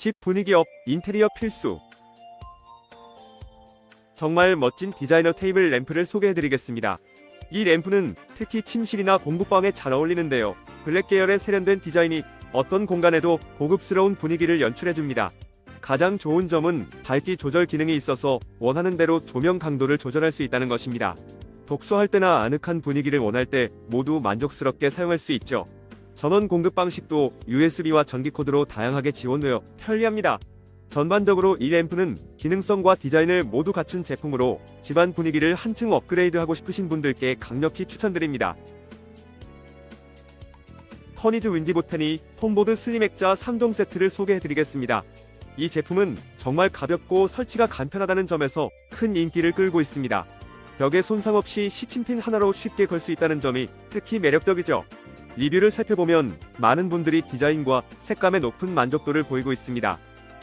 집 분위기 업, 인테리어 필수. 정말 멋진 디자이너 테이블 램프를 소개해드리겠습니다. 이 램프는 특히 침실이나 공부방에 잘 어울리는데요. 블랙 계열의 세련된 디자인이 어떤 공간에도 고급스러운 분위기를 연출해줍니다. 가장 좋은 점은 밝기 조절 기능이 있어서 원하는 대로 조명 강도를 조절할 수 있다는 것입니다. 독서할 때나 아늑한 분위기를 원할 때 모두 만족스럽게 사용할 수 있죠. 전원 공급 방식도 USB와 전기 코드로 다양하게 지원되어 편리합니다. 전반적으로 이 램프는 기능성과 디자인을 모두 갖춘 제품으로 집안 분위기를 한층 업그레이드하고 싶으신 분들께 강력히 추천드립니다. 터니즈 윈디보테니 홈보드 슬림 액자 3종 세트를 소개해드리겠습니다. 이 제품은 정말 가볍고 설치가 간편하다는 점에서 큰 인기를 끌고 있습니다. 벽에 손상 없이 시침핀 하나로 쉽게 걸 수 있다는 점이 특히 매력적이죠. 리뷰를 살펴보면 많은 분들이 디자인과 색감의 높은 만족도를 보이고 있습니다.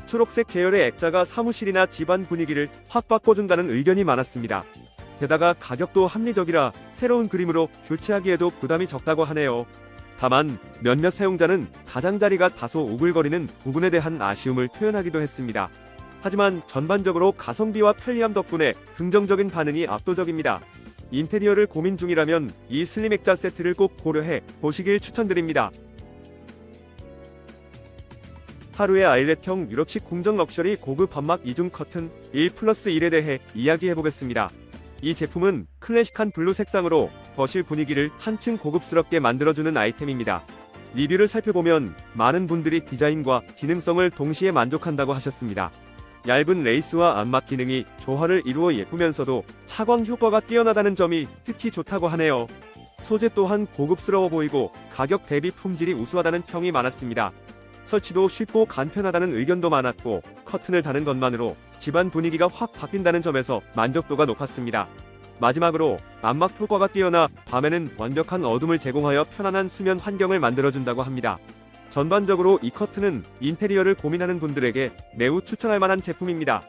초록색 계열의 액자가 사무실이나 집안 분위기를 확 바꿔준다는 의견이 많았습니다. 게다가 가격도 합리적이라 새로운 그림으로 교체하기에도 부담이 적다고 하네요. 다만 몇몇 사용자는 가장자리가 다소 오글거리는 부분에 대한 아쉬움을 표현하기도 했습니다. 하지만 전반적으로 가성비와 편리함 덕분에 긍정적인 반응이 압도적입니다. 인테리어를 고민 중이라면 이 슬림 액자 세트를 꼭 고려해 보시길 추천드립니다. 하루의 아일렛형 유럽식 궁정 럭셔리 고급 반막 이중 커튼 1 플러스 1에 대해 이야기해보겠습니다. 이 제품은 클래식한 블루 색상으로 거실 분위기를 한층 고급스럽게 만들어주는 아이템입니다. 리뷰를 살펴보면 많은 분들이 디자인과 기능성을 동시에 만족한다고 하셨습니다. 얇은 레이스와 안막 기능이 조화를 이루어 예쁘면서도 차광 효과가 뛰어나다는 점이 특히 좋다고 하네요. 소재 또한 고급스러워 보이고 가격 대비 품질이 우수하다는 평이 많았습니다. 설치도 쉽고 간편하다는 의견도 많았고 커튼을 다는 것만으로 집안 분위기가 확 바뀐다는 점에서 만족도가 높았습니다. 마지막으로 안막 효과가 뛰어나 밤에는 완벽한 어둠을 제공하여 편안한 수면 환경을 만들어준다고 합니다. 전반적으로 이 커튼은 인테리어를 고민하는 분들에게 매우 추천할 만한 제품입니다.